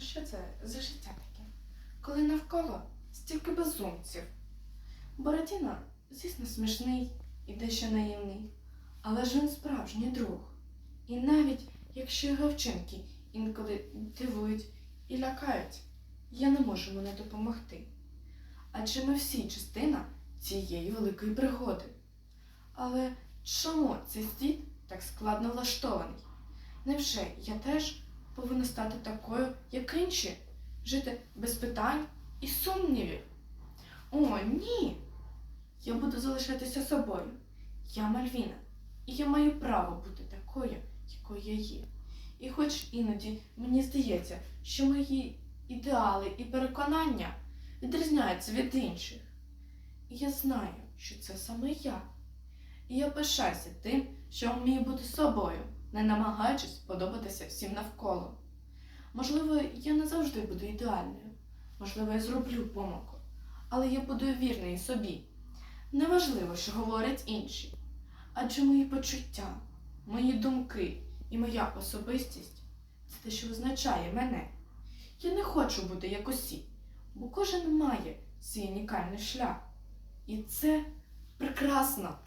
Ну що це за життя таке? Коли навколо стільки безумців. Бородіна, звісно, смішний і дещо наївний, але ж він справжній друг. І навіть якщо його вчинки інколи дивують і лякають, я не можу йому не допомогти. Адже ми всі частина цієї великої пригоди. Але чому цей світ так складно влаштований? Невже я теж повинна стати такою, як інші, жити без питань і сумнівів? О, ні! Я буду залишатися собою. Я Мальвіна, і я маю право бути такою, якою я є. І хоч іноді мені здається, що мої ідеали і переконання відрізняються від інших. І я знаю, що це саме я. І я пишаюся тим, що вмію бути собою, не намагаючись подобатися всім навколо. Можливо, я не завжди буду ідеальною, можливо, я зроблю помилку, але я буду вірною собі. Неважливо, що говорять інші, адже мої почуття, мої думки і моя особистість це те, що визначає мене. Я не хочу бути як усі, бо кожен має свій унікальний шлях. І це прекрасно.